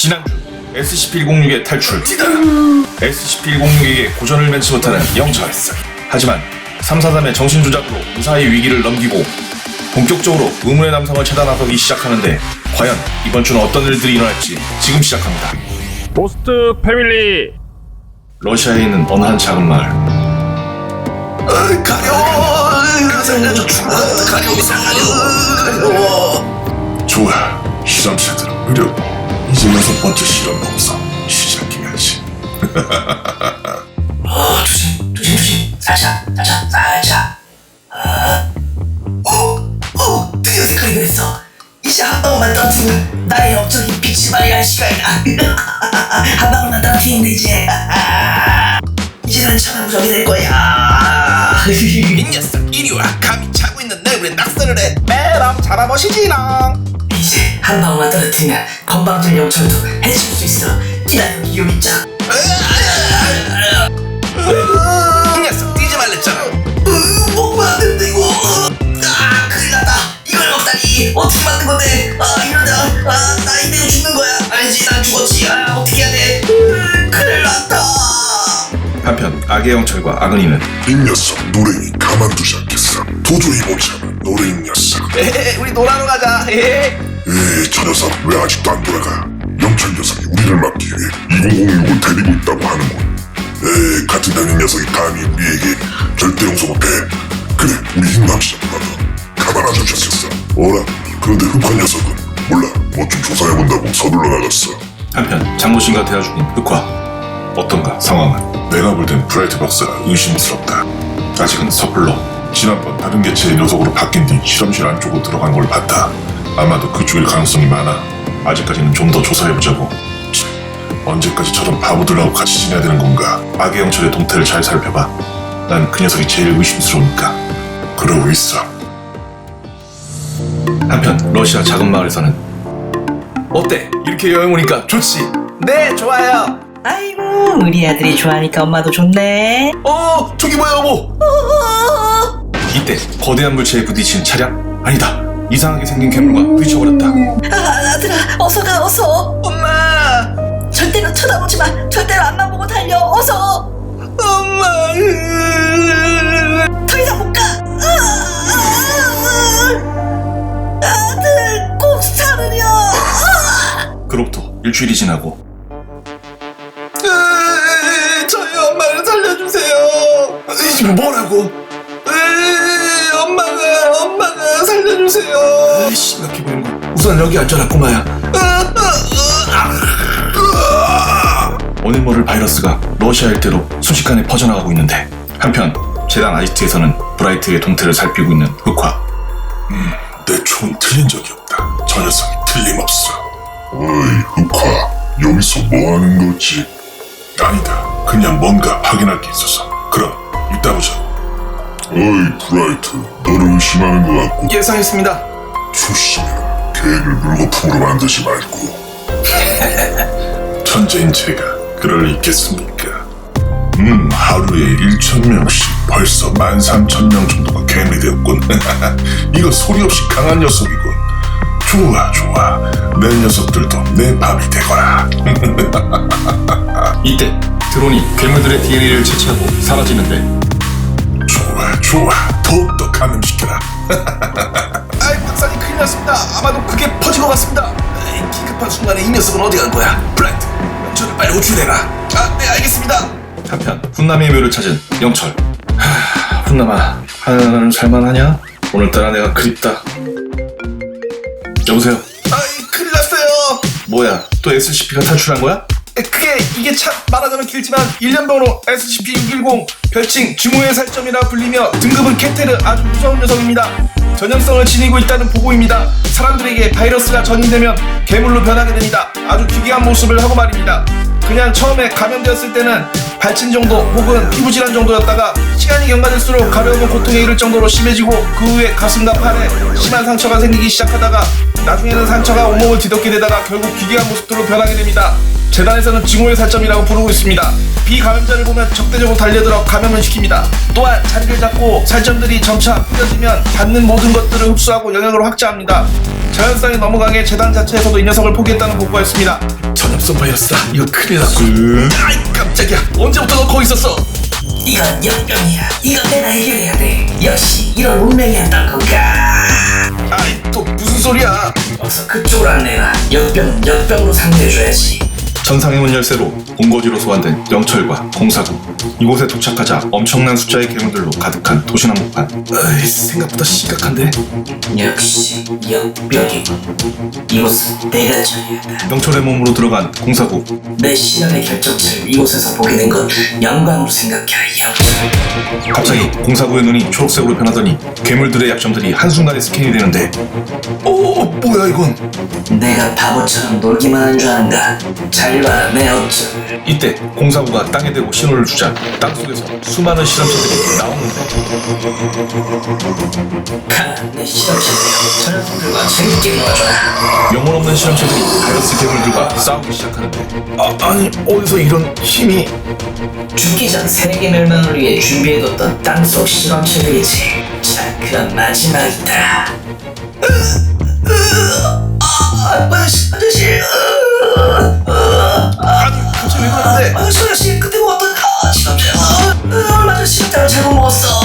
지난주 SCP-106의 탈출. SCP-106에게 고전을 면치 못하는 영철. 하지만 343의 정신조작으로 무사히 위기를 넘기고 본격적으로 의문의 남성을 찾아 나서기 시작하는데 과연 이번 주는 어떤 일들이 일어날지 지금 시작합니다. 보스트 패밀리. 러시아에 있는 어느 한 작은 마을. 가려워. 살려줘. 죽어 가려워. 살려워. 좋아. 실험체들은 의료고 이제 여섯 번째 실험 봉사 시작해야지. 어 조심 조심 조심. 살짝 살짝 살짝. 어어 드디어 색깔이 변했어? 이제 한 방울만 떨어뜨리면 나의 영적인 빛이 발휘할 시간이다. 한 방울만 떨어뜨리면 돼 이제. 이제 난 천하무적이 될 거야. 이 녀석 이리 와. 감히 자고 있는 내 얼굴에 낙서를 해? 매럼 잡아보시지롱 이제 한 방울만 떨어뜨리면 건방진 영철도 해줄 수 있어. 기다려 기요미짱. 이 녀석 뛰지 말랬잖아. 먹으면 안 되는데 이거. 아 큰일 났다. 이걸 먹다니. 어떻게 만든 건데? 아 이러다. 아나 이대로 죽는 거야. 아니지? 난 죽었지. 아 어떻게 해야 돼? 으, 큰일 났다. 한편 악의 영철과 아그니는 이 녀석 노랭이 가만두지 않겠어. 도저히 못 참아 노랭이 녀석. 에헤 우리 놀아러 가자. 에헤 에이 저 녀석 왜 아직도 안 돌아가? 영철 녀석이 우리를 막기 위해 2006을 데리고 있다고 하는군 에이 같은 당인 녀석이 감히 우리에게 절대 용서 못해 그래 우리 힘 합시다 누나도 가만 안 두셨었어. 어라 그런데 흑화 녀석은 몰라 뭐 좀 조사해본다고 서둘러 나갔어. 한편 장모신과 대화 중인 흑화 어떤가? 상황은 내가 볼 땐 브라이트 박사가 의심스럽다. 아직은 섣불러 지난번 다른 개체의 녀석으로 바뀐 뒤 실험실 안쪽으로 들어간 걸 봤다. 아마도 그쪽일 가능성이 많아. 아직까지는 좀 더 조사해보자고. 참, 언제까지처럼 바보들하고 같이 지내야 되는 건가? 악의 영철의 동태를 잘 살펴봐. 난 그 녀석이 제일 의심스러우니까. 그러고 있어. 한편 러시아 작은 마을에서는 어때? 이렇게 여행 오니까 좋지? 네 좋아요 아이고 우리 아들이 좋아하니까 엄마도 좋네 어 저기 뭐야 여보 이때 거대한 물체에 부딪힌 차량 아니다 이상하게 생긴 괴물과 부딪혀버렸다. 아, 아들아 어서 가 어서. 엄마! 절대로 쳐다보지 마. 절대로 앞만 보고 달려. 어서. 엄마! 더 이상 못 가. 아들 꼭 살으려 그로부터 일주일이 지나고 으, 저희 엄마를 살려주세요. 이 뭐라고? 살려주세요. 에이, 심각해 보이는 거 우선 여기 앉아라 꼬마야 오늘 모를 바이러스가 러시아 일대로 순식간에 퍼져나가고 있는데 한편 재단 아지트에서는 브라이트의 동태를 살피고 있는 흑화 내 총은 틀린 적이 없다. 저 녀석이 틀림없어. 어이, 흑화. 여기서 뭐 하는 거지? 아니다. 그냥 뭔가 확인할 게 있어서. 그럼, 이따 보자. 어이, 브라이트. 너를 의심하는 것 같고. 예상했습니다. 조심해라. 계획을 물거품으로 만들지 말고. 천재인 제가 그럴 리 있겠습니까? 음, 하루에 1천명씩 벌써 13,000명 정도가 개미되었군. 이거 소리 없이 강한 녀석이군. 좋아, 좋아. 내 녀석들도 내 밥이 되거라. 이때 드론이 괴물들의 DNA를 채취하고 사라지는데 좋아. 더욱더 감염시켜라. 아이 박사님 큰일 났습니다. 아마도 그게 퍼진 것 같습니다. 에이, 기급한 순간에 이 녀석은 어디 간 거야? 블라이트, 저를 빨리 호출해라. 아, 네 알겠습니다. 한편 훈남의 묘를 찾은 영철 하, 훈남아 하나는 살만하냐? 오늘따라 내가 그립다 여보세요 아이 큰일 났어요. 뭐야 또 SCP가 탈출한 거야? 에, 그게 이게 참 말하자면 길지만 1년번호 SCP-610 별칭 증오의 살점이라 불리며 등급은 케테르 아주 무서운 녀석입니다. 전염성을 지니고 있다는 보고입니다. 사람들에게 바이러스가 전이되면 괴물로 변하게 됩니다. 아주 기괴한 모습을 하고 말입니다. 그냥 처음에 감염되었을 때는 발진 정도 혹은 피부 질환 정도였다가 시간이 경과될수록 가려움은 고통에 이를 정도로 심해지고 그 후에 가슴과 팔에 심한 상처가 생기기 시작하다가 나중에는 상처가 온몸을 뒤덮게 되다가 결국 기괴한 모습들로 변하게 됩니다. 재단에서는 증오의 살점이라고 부르고 있습니다. 비감염자를 보면 적대적으로 달려들어 감염을 시킵니다. 또한 자리를 잡고 살점들이 점차 뿌려지면 닿는 모든 것들을 흡수하고 영역을 확장합니다. 자연성이 너무 강해 재단 자체에서도 이 녀석을 포기했다는 보고였습니다. 전염성 바이러스다. 이거 큰일 났고. 아이 깜짝이야. 언제부터 너 거기 있었어? 이건 역병이야. 이건 내가 해결해야 돼. 역시 이런 운명이었던 건가. 아이 또 무슨 소리야? 어서 그쪽으로 안내가. 역병은 역병으로 상대해줘야지. 전상의 문 열쇠로 본거지로 소환된 영철과 공사구 이곳에 도착하자 엄청난 숫자의 괴물들로 가득한 도시 한복판 에이 생각보다 심각한데. 역시 역병이고. 이곳은 내가 처리한다. 영철의 몸으로 들어간 공사구 내 시련의 결정체를 이곳에서 보게 된 건 영광으로 생각해 영철. 갑자기 공사구의 눈이 초록색으로 변하더니 괴물들의 약점들이 한순간에 스캔이 되는데 오 뭐야 이건? 내가 바보처럼 놀기만 한 줄 아는가? 잘 봐, 내 어쩜. 이때 공사구가 땅에 대고 신호를 주자 땅 속에서 수많은 실험체들이 나오는데 내 실험체들. 저 녀석들과 재밌게 놀아줘라. 영혼 없는 실험체들이 바이러스 괴물들과 싸우기 시작하는데 아 아니 어디서 이런 힘이? 죽기 전 세계 멸망을 위해 준비해 뒀던 땅속 실험체들이지. 자, 그럼 마지막이다. 아, 아저씨, 아저씨. 아니 갑자기 왜 그러는데? 아, 아저씨, 그때 먹었던 아, 실험체. 아, 아저씨, 잘못 먹었어.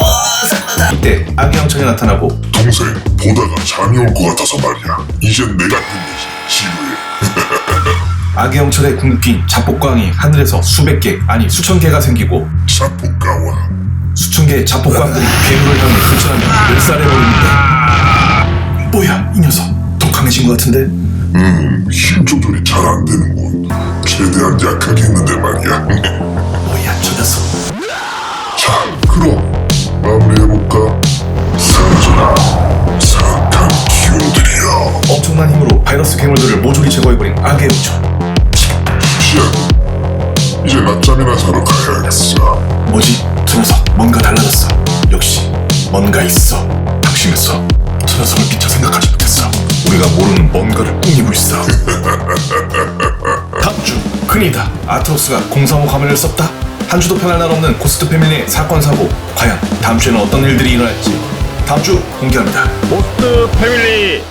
아. 이때 아기 영철이 나타나고 동생 보다가 잠이 올 것 같아서 말이야 이젠 내가 끝내지 지루해 아기 영철의 궁극기인 자폭광이 하늘에서 수백 개 아니 수천 개가 생기고 자폭가와 수천 개의 자폭광들이 괴물을 향해 흡수하며 멸살해버리는데. 뭐야 이 녀석. 더 강해진 것 같은데? 음힘 조절이 잘 안 되는군. 최대한 약하게 했는데 말이야 바이러스 괴물들을 모조리 제거해버린 영철 시안 이제 낮잠이나 자러 가야겠어. 뭐지? 저 녀석 뭔가 달라졌어. 역시 뭔가 있어. 당신에서 저 녀석을 미처 생각하지 못했어. 우리가 모르는 뭔가를 꾸미고 있어. 다음 주 큰이다. 아트로스가 035 가면을 썼다. 한 주도 편할 날 없는 고스트 패밀리의 사건 사고. 과연 다음 주에는 어떤 일들이 일어날지. 다음 주 공개합니다. 포스트 패밀리